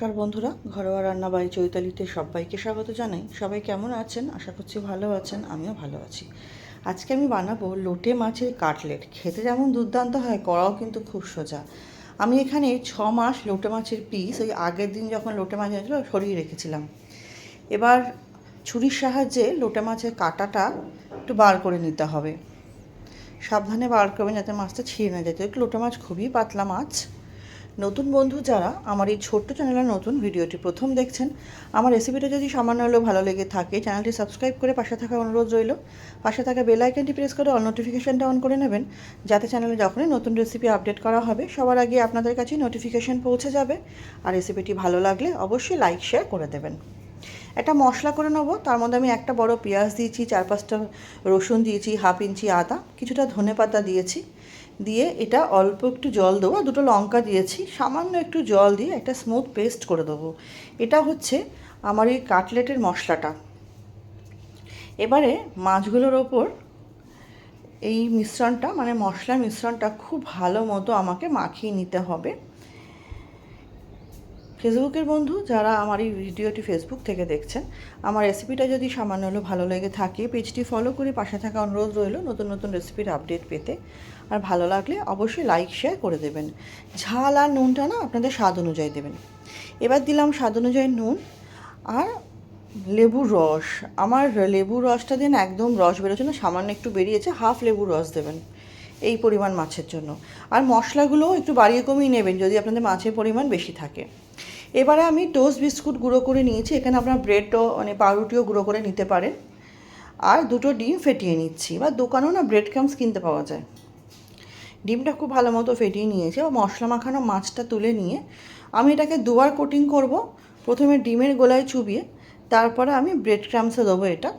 নমস্কার বন্ধুরা, ঘরোয়া রান্না বাই চৈতালিতে সবাইকে স্বাগত জানাই। সবাই কেমন আছেন? আশা করছি ভালো আছেন, আমিও ভালো আছি। আজকে আমি বানাবো লোটে মাছের কাটলেট। খেতে যেমন দুর্দান্ত হয়, করাও কিন্তু খুব সোজা। আমি এখানে ছ মাস লোটে মাছের পিস ওই আগের দিন যখন লোটে মাছ হয়েছিল সরিয়ে রেখেছিলাম। এবার ছুরির সাহায্যে লোটে মাছের কাঁটাটা একটু বার করে নিতে হবে। সাবধানে বার করবেন যাতে মাছটা ছিঁড়ে না যায়। তো লোটে মাছ খুবই পাতলা মাছ। নতুন বন্ধু যারা আমার এই ছোট্ট চ্যানেলের নতুন ভিডিওটি প্রথম দেখছেন, আমার রেসিপিটা যদি সামান্য হলেও ভালো লেগে থাকে, চ্যানেলটি সাবস্ক্রাইব করে পাশে থাকা অনুরোধ রইল। পাশে থাকা বেল প্রেস করে অল নোটিফিকেশানটা অন করে নেবেন, যাতে চ্যানেলে যখনই নতুন রেসিপি আপডেট করা হবে, সবার আগে আপনাদের কাছে নোটিফিকেশান পৌঁছে যাবে। আর রেসিপিটি ভালো লাগলে অবশ্যই লাইক শেয়ার করে দেবেন। একটা মশলা করে নেব, তার মধ্যে আমি একটা বড় পেঁয়াজ দিয়েছি, চার পাঁচটা রসুন দিয়েছি, হাফ ইঞ্চি আদা, কিছুটা ধনে পাতা দিয়েছি। দিয়ে এটা অল্প একটু জল দেবো দুটো লঙ্কা দিয়েছি। সামান্য একটু জল দিয়ে একটা স্মুথ পেস্ট করে দেবো। এটা হচ্ছে আমার এই কাটলেটের মশলাটা। এবারে মাছগুলোর ওপর এই মিশ্রণটা মানে মশলার মিশ্রণটা খুব ভালো মতো আমাকে মাখিয়ে নিতে হবে। ফেসবুকের বন্ধু যারা আমার এই ভিডিওটি ফেসবুক থেকে দেখছেন, আমার রেসিপিটা যদি সামান্য হলেও ভালো লেগে থাকে, পেজটি ফলো করে পাশে থাকা অনুরোধ রইল নতুন নতুন রেসিপির আপডেট পেতে। আর ভালো লাগলে অবশ্যই লাইক শেয়ার করে দেবেন। ঝাল আর নুনটা না আপনাদের স্বাদ অনুযায়ী দেবেন। এবার দিলাম স্বাদ অনুযায়ী নুন আর লেবুর রস। আমার লেবুর রসটা দিন একদম রস বেরোচ্ছে না, সামান্য একটু বেরিয়েছে হাফ লেবুর রস দেবেন এই পরিমাণ মাছের জন্য। আর মশলাগুলোও একটু বাড়িয়ে কমিয়ে নেবেন যদি আপনাদের মাছের পরিমাণ বেশি থাকে। এবারে আমি টোস্ট বিস্কুট গুঁড়ো করে নিয়েছি। এখানে আপনার ব্রেডও মানে পাউরুটিও গুঁড়ো করে নিতে পারেন। আর দুটো ডিম ফেটিয়ে নিচ্ছি। বা দোকানেও না ব্রেড ক্রামস কিনতে পাওয়া যায়। ডিমটা খুব ভালো মতো ফেটিয়ে নিয়েছি। বা মশলা মাখানো মাছটা তুলে নিয়ে আমি এটাকে দুবার কোটিং করব। প্রথমে ডিমের গোলায় চুবিয়ে, তারপরে আমি ব্রেড ক্রামসে দেবো এটা।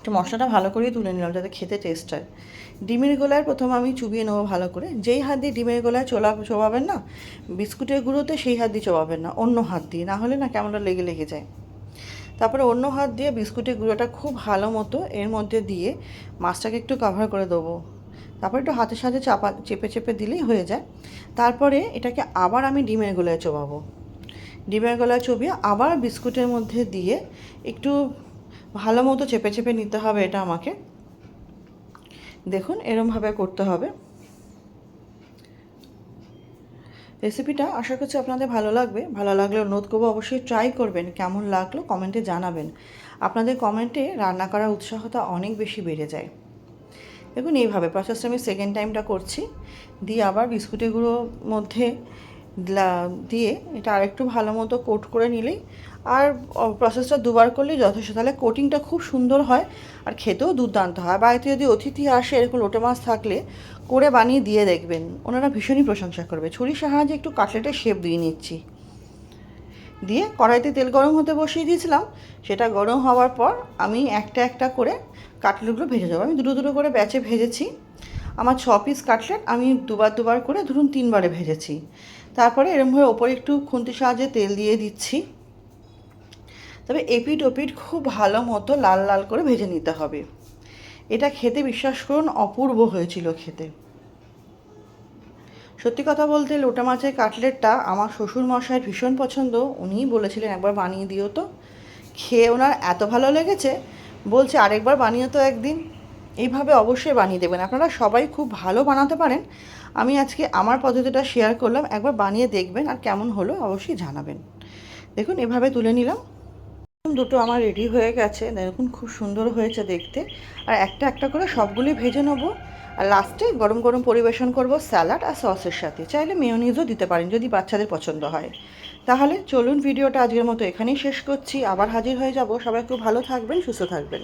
একটু মশলাটা ভালো করেই তুলে নিলাম যাতে খেতে টেস্ট হয়। ডিমের গোলায় প্রথম আমি চুবিয়ে নেব ভালো করে। যেই হাত দিয়ে ডিমের গোলায় চোলা চোবাবেন না, বিস্কুটের গুঁড়োতে সেই হাত দিয়ে চোবাবেন না, অন্য হাত দিয়ে, না হলে না কেমনটা লেগে লেগে যায়। তারপরে অন্য হাত দিয়ে বিস্কুটের গুঁড়োটা খুব ভালো মতো এর মধ্যে দিয়ে মাছটাকে একটু কভার করে দেবো। তারপর একটু হাতের সাথে চাপা, চেপে চেপে দিলেই হয়ে যায়। তারপরে এটাকে আবার আমি ডিমের গোলায় চোবাবো। ডিমের গলায় চবিয়ে আবার বিস্কুটের মধ্যে দিয়ে একটু ভালো মতো চেপে চেপে নিতে হবে এটা আমাকে। দেখুন, এরমভাবে করতে হবে। রেসিপিটা আশা করছি আপনাদের ভালো লাগবে। ভালো লাগলে অনুরোধ করব, অবশ্যই ট্রাই করবেন, কেমন লাগল কমেন্টে জানাবেন। আপনাদের কমেন্টে রান্না করার উৎসাহতা অনেক বেশি বেড়ে যায়। দেখুন, এইভাবে প্রসেসটা আমি সেকেন্ড টাইমটা করছি। দিয়ে আবার বিস্কুটের গুঁড়োর মধ্যে দিয়ে এটা আরেকটু ভালো মতো কোট করে নিলেই আর প্রসেসটা দুবার করলেই যথেষ্ট। তাহলে কোটিংটা খুব সুন্দর হয় আর খেতেও দুর্দান্ত হয়। বাড়িতে যদি অতিথি আসে, এরকম লোটে মাছ থাকলে করে বানিয়ে দিয়ে দেখবেন। ওনারা ভীষণই প্রশংসা করবে। ছুরির সাহায্যে একটু কাটলেটের শেপ দিয়ে নিচ্ছি। দিয়ে কড়াইতে তেল গরম হতে বসিয়ে দিয়েছিলাম। সেটা গরম হওয়ার পর আমি একটা একটা করে কাটলেটগুলো ভেজে যাব আমি দুটো দুটো করে ব্যাচে ভেজেছি। আমার ছ পিস কাটলেট আমি দুবার দুবার করে ধরুন তিনবারে ভেজেছি। তারপরে এরমভাবে ওপরে একটু খুন্তির সাহায্যে তেল দিয়ে দিচ্ছি। তবে এপিট ওপিট খুব ভালো মতো লাল লাল করে ভেজে নিতে হবে। এটা খেতে বিশ্বাস করুন, অপূর্ব হয়েছিল খেতে। সত্যি কথা বলতে লোটা মাছের কাটলেটটা আমার শ্বশুর মশাইয়ের ভীষণ পছন্দ, উনিই বলেছিলেন একবার বানিয়ে দিও তো। খেয়ে ওনার এত ভালো লেগেছে, বলছে আরেকবার বানিয়ে তো একদিন। এইভাবে অবশ্যই বানিয়ে দেবেন। আপনারা সবাই খুব ভালো বানাতে পারেন। আমি আজকে আমার পদ্ধতিটা শেয়ার করলাম, একবার বানিয়ে দেখবেন আর কেমন হলো অবশ্যই জানাবেন। দেখুন, এভাবে তুলে নিলাম। দুটো আমার রেডি হয়ে গেছে। দেখুন, খুব সুন্দর হয়েছে দেখতে। আর একটা একটা করে সবগুলি ভেজে নেব। আর লাস্টে গরম গরম পরিবেশন করব স্যালাড আর সসের সাথে। চাইলে মেয়নিজও দিতে পারেন, যদি বাচ্চাদের পছন্দ হয়। তাহলে চলুন ভিডিওটা আজকের মতো এখানেই শেষ করছি। আবার হাজির হয়ে যাব। সবাই খুব ভালো থাকবেন, সুস্থ থাকবেন।